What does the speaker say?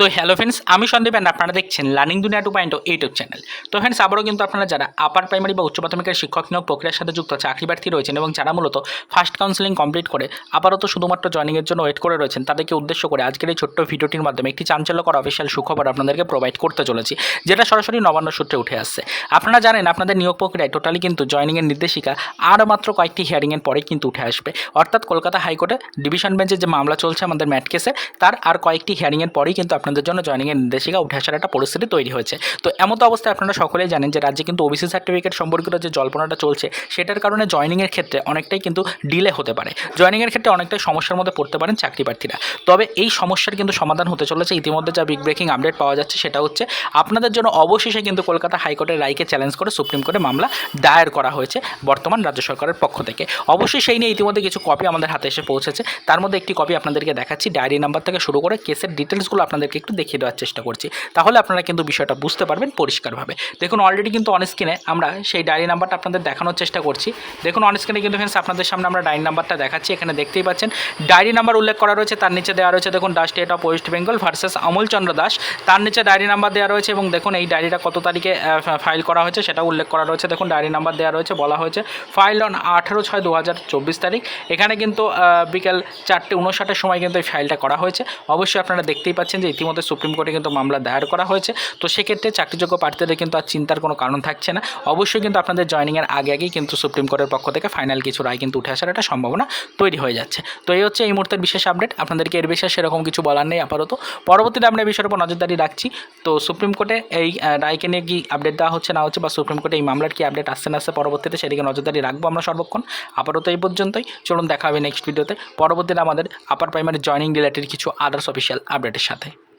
তো hello friends আমি Sandeep and আপনারা দেখছেন learning Duniya two point YouTube channel তো ফ্রেন্ডস আবারও কিন্তু আপনারা যারা আপার প্রাইমারি বা উচ্চ প্রাথমিকের শিক্ষক নিয়োগ প্রক্রিয়ার সাথে যুক্ত চাকরি প্রার্থী রয়েছেন এবং যারা মূলত ফার্স্ট কাউন্সিলিং কমপ্লিট করে আপাতত শুধুমাত্র জয়নিংয়ের জন্য ওয়েট করে রয়েছেন, তাদেরকে উদ্দেশ্য করে আজকের এই ছোট্ট ভিডিওটির মাধ্যমে একটি চাঞ্চল্যকর অফিসিয়াল সুখবর আপনাদেরকে প্রোভাইড করতে চলেছি, যেটা সরাসরি নবান্ন সূত্রে উঠে আসছে। আপনারা জানেন, আপনাদের নিয়োগ প্রক্রিয়ায় টোটালি কিন্তু জয়নিংয়ের নির্দেশিকা আর মাত্র কয়েকটি হিয়ারিংয়ের পরেই কিন্তু উঠে আসবে। অর্থাৎ কলকাতা হাইকোর্টে ডিভিশন বেঞ্চে যে মামলা চলছে আমাদের ম্যাট কেসে, তার আর কয়েকটি হিয়ারিংয়ের পরেই কিন্তু আপনাদের জন্য জয়নিংয়ের নির্দেশিকা উঠে আসার একটা পরিস্থিতি তৈরি হয়েছে। তো এমতো অবস্থায় আপনারা সকলেই জানেন যে রাজ্যে কিন্তু ওবিসি সার্টিফিকেট সম্পর্কিত যে জল্পনাটা চলছে, সেটার কারণে জয়নিংয়ের ক্ষেত্রে অনেকটাই কিন্তু ডিলে হতে পারে। জয়নিংয়ের ক্ষেত্রে অনেকটাই সমস্যার মধ্যে পড়তে পারেন চাকরি প্রার্থীরা। তবে এই সমস্যার কিন্তু সমাধান হতে চলেছে। ইতিমধ্যে যা বিগ ব্রেকিং আপডেট পাওয়া যাচ্ছে, সেটা হচ্ছে আপনাদের জন্য অবশেষে কিন্তু কলকাতা হাইকোর্টের রায়কে চ্যালেঞ্জ করে সুপ্রিম কোর্টে মামলা দায়ের করা হয়েছে বর্তমান রাজ্য সরকারের পক্ষ থেকে। অবশ্যই সেই নিয়ে ইতিমধ্যে কিছু কপি আমাদের হাতে এসে পৌঁছেছে। তার মধ্যে একটি কপি আপনাদেরকে দেখাচ্ছি। ডায়েরি নাম্বার থেকে শুরু করে কেসের ডিটেলসগুলো আপনাদেরকে একটু দেখিয়ে দেওয়ার চেষ্টা করছি। তাহলে আপনারা কিন্তু বিষয়টা বুঝতে পারবেন পরিষ্কারভাবে। দেখুন অলরেডি কিন্তু অন স্ক্রিনে আমরা সেই ডায়েরি নাম্বারটা আপনাদের দেখানোর চেষ্টা করছি। দেখুন অন স্ক্রিনে কিন্তু ফ্রেন্ডস আপনাদের সামনে আমরা ডায়েরি নাম্বারটা দেখাচ্ছি, এখানে দেখতেই পাচ্ছেন। ডায়েরি নাম্বার উল্লেখ করা রয়েছে, তার নিচে দেওয়া রয়েছে, দেখুন Das state of West Bengal versus Amal Chandra Das তার নিচে ডায়েরি নাম্বার দেওয়া রয়েছে এবং দেখুন, এই ডায়েরিটা কত তারিখে ফাইল করা হয়েছে সেটা উল্লেখ করা রয়েছে। দেখুন ডায়েরি নাম্বার দেওয়া রয়েছে, বলা হয়েছে ফাইল অন আঠেরো ছয় দু তারিখ। এখানে কিন্তু বিকেল চারটে উনষাটের সময় কিন্তু এই ফাইলটা করা হয়েছে। অবশ্যই আপনারা দেখতেই পাচ্ছেন যে ইতিমধ্যে সুপ্রিম কোর্টে কিন্তু মামলা দায়ের করা হয়েছে। তো সেক্ষেত্রে চাকরিযোগ্য প্রার্থীদের কিন্তু আর চিন্তার কোনো কারণ থাকছে না। অবশ্যই কিন্তু আপনাদের জয়নিংয়ের আগে আগেই কিন্তু সুপ্রিম কোর্টের পক্ষ থেকে ফাইনাল কিছু রায় কিন্তু উঠে আসার একটা সম্ভাবনা তৈরি হয়ে যাচ্ছে। তো এই হচ্ছে এই মুহূর্তের বিশেষ আপডেট আপনাদেরকে এর বিশেষ সেরকম কিছু বলার নেই আপাতত। পরবর্তীতে আমরা এই বিষয়ের উপর নজরদারি রাখছি। তো সুপ্রিম কোর্টে এই রায়কে নিয়ে কি আপডেট দেওয়া হচ্ছে না হচ্ছে বা সুপ্রিম কোর্টে এই মামলার কি আপডেট আসছে না আসছে পরবর্তীতে সেদিকে নজরদারি রাখব আমরা সর্বক্ষণ। আপাতত এই পর্যন্তই। চলুন দেখা হবে নেক্সট ভিডিওতে পরবর্তীতে আমাদের আপার প্রাইমারি জয়নিং রিলেটেড কিছু আদার্স অফিসিয়াল আপডেটের সাথে।